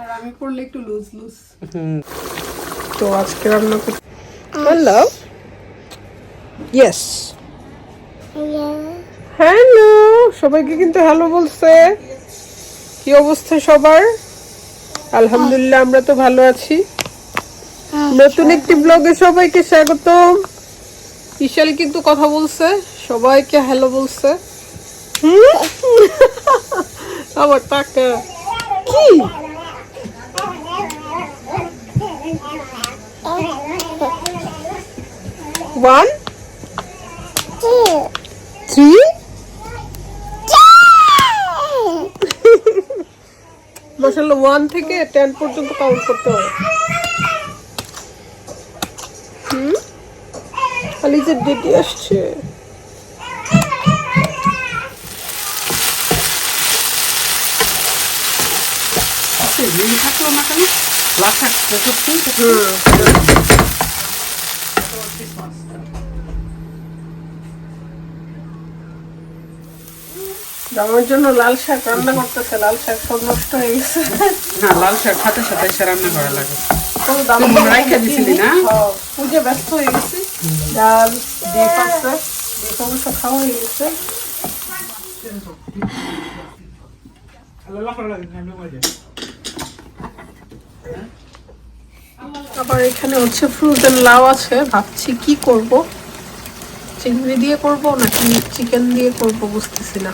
আর আমি পড়লে একটু লুজ লুজ তো আজকে রান্না করতে হ্যালো ইয়েস হ্যালো সবাইকে কিন্তু হ্যালো বলছে। কি অবস্থা সবার? আলহামদুলিল্লাহ আমরা তো ভালো আছি। নতুন একটি ব্লগে সবাইকে স্বাগতম। বিশাল কিন্তু কথা বলছে সবাইকে হ্যালো বলছে। হুম? আবার টাকা। কি? ওয়ান থ্রি মাসাল্লাহ ওয়ান থেকে টেন পর্যন্ত কাউন্ট করতে হয় হুম? খালি যে ডেটি আসছে। ঋণ থাকল না কেন লাভ থাকছে সত্যি জন্য লাল শাক রান্না করতেছে লাল শাক সব নষ্ট হয়ে গেছে। লাল শাক সাথে সাথে এসে রান্না করা লাগে? হ্যাঁ, পুজো ব্যস্ত হয়ে গেছি। ডাল ডিপ আছে। ডিপ অবশ্য খাওয়া হয়ে গেছে। আবার এখানে হচ্ছে ফ্রোজেন লাউ আছে। ভাবছি কি করব? চিংড়ি দিয়ে করব নাকি চিকেন দিয়ে করব বুঝতেছি না।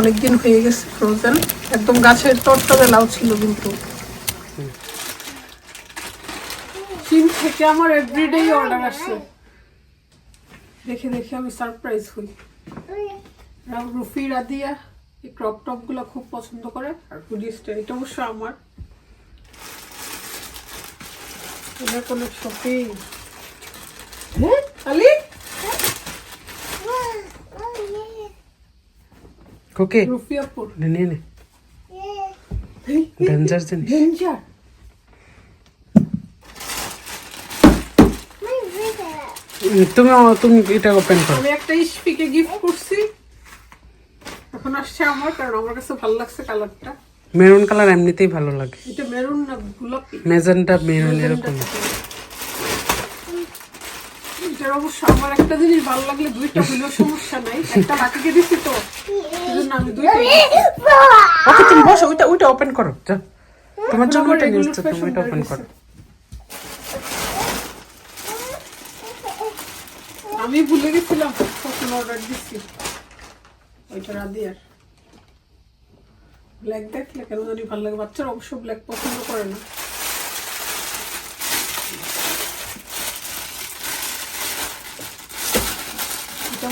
অনেকদিন হয়ে গেছে ফ্রোজেন একদম গাছের টটটবে লাউ ছিল কিন্তু। চীন থেকে আমার এভরিডে অর্ডার আসছে দেখে দেখে আমি সারপ্রাইজ হই। রুফি রাদিয়া এই ক্রপ টপগুলো খুব পছন্দ করে। আর পুলিশটা এটা অবশ্য আমার। এটা কোনো শপিং হ্যাঁ ওকে রুফি আপুর নিয়ে নে ডেঞ্জার জিনিস ডেঞ্জার উম, তুমি তুমি এটা ওপেন করো আমি একটা ইস্পিকে গিফট করছি। এখন আসছে আমার কারণ আমার কাছে ভালো লাগছে কালারটা মেরুন কালার এমনিতেই ভালো লাগে। এটা মেরুন না গোলাপি। মেজেন্টা মেরুন এরকম। এটার অবশ্য আমার একটা জিনিস ভালো লাগলে দুইটা হলেও সমস্যা নাই। একটা বাকিকে দিছি তো। আমি দুইটা ওকে তুমি বসো ওইটা ওইটা ওপেন করো। তোমার জন্য ওইটা নিয়ে regular এসছো, তুমি ওইটা ওপেন করো। আমি ভুলে গেছিলাম কখন অর্ডার দিচ্ছি ওইটা রাদিয়ার ব্ল্যাক দেখলে কেন জানি ভালো লাগে। বাচ্চারা অবশ্য ব্ল্যাক পছন্দ করে না।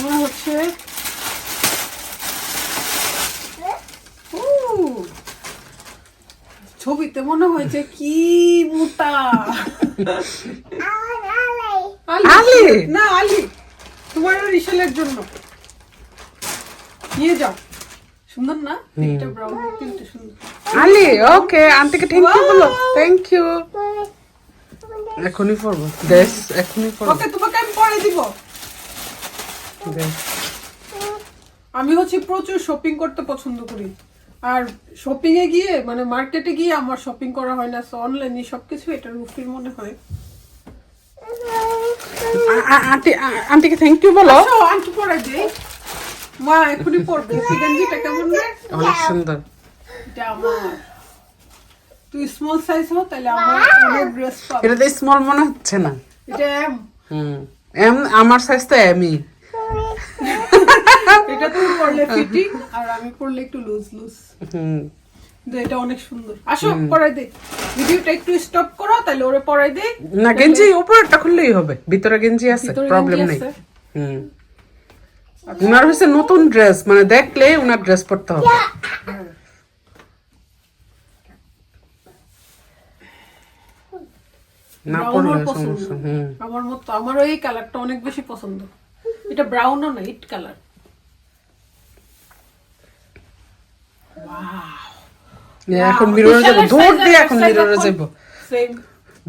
মনে হচ্ছে? ছবিতে মনে হয়েছে কি মোটা। আলি? না আলি। তোমার জন্য। নিয়ে যাও। সুন্দর না? ব্রাউন সুন্দর। আলি ওকে আন্টিকে থ্যাংক ইউ বলো। থ্যাংক ইউ এখনই পড়ব। দেশ এখনই পড়ব। ওকে তোমাকে আমি পরে দিব। আমি হচ্ছে প্রচুর শপিং করতে পছন্দ করি। আর শপিং এ গিয়ে মানে মার্কেটে গিয়ে আমার শপিং করা হয় না অনলাইনে সবকিছু এটা রুফির মনে হয়। আ- আ- আন্টি আন্টিকে থ্যাংক ইউ বলো। আন্টি পরে দে। মা এখনই পড়বে গেঞ্জিটা কেমন রে? অনেক সুন্দর। এটা আমার। তুই স্মল সাইজ হো তাহলে আমার অনেক ড্রেস পাবে। এটা তো স্মল মনে হচ্ছে না। এটা এম হুম। এম আমার সাইজ তো এমই এটা তুমি ফিটিং আর আমি একটু লুজ লুজ হুম। এটা অনেক সুন্দর। আসো পরাই দে। ভিডিওটা একটু স্টপ করো তাহলে ওরে পরাই দে। না গেঞ্জি উপরেরটা খুললেই হবে। ভিতরে গেঞ্জি আছে প্রবলেম নেই। হুম। উনার হচ্ছে নতুন ড্রেস মানে দেখলে উনার ড্রেস পরতে হবে। না পরলে। সমস্যা হুম। আমার মতো আমারও এই কালারটা অনেক বেশি পছন্দ। এটা ব্রাউনও না ইট কালার এখন মিররে যাব। দৌড় দিয়ে এখন মিররে যাব।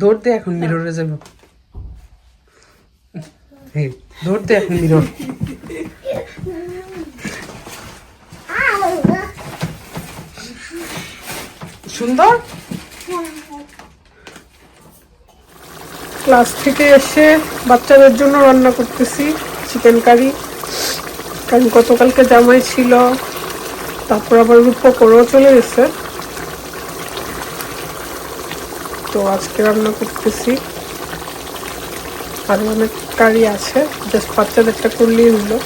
দৌড় দিয়ে এখন মিররে যাব। দৌড় দিয়ে এখন মিরর সুন্দর? ক্লাস থেকে এসে বাচ্চাদের জন্য রান্না করতেছি। চিকেন কারি কারণ গতকালকে জামাই ছিল, তারপর আবার রূপা করেও চলে গেছে। তো আজকে রান্না করতেছি। আর অনেক কারি আছে জাস্ট বাচ্চাদেরটা করলেই হলো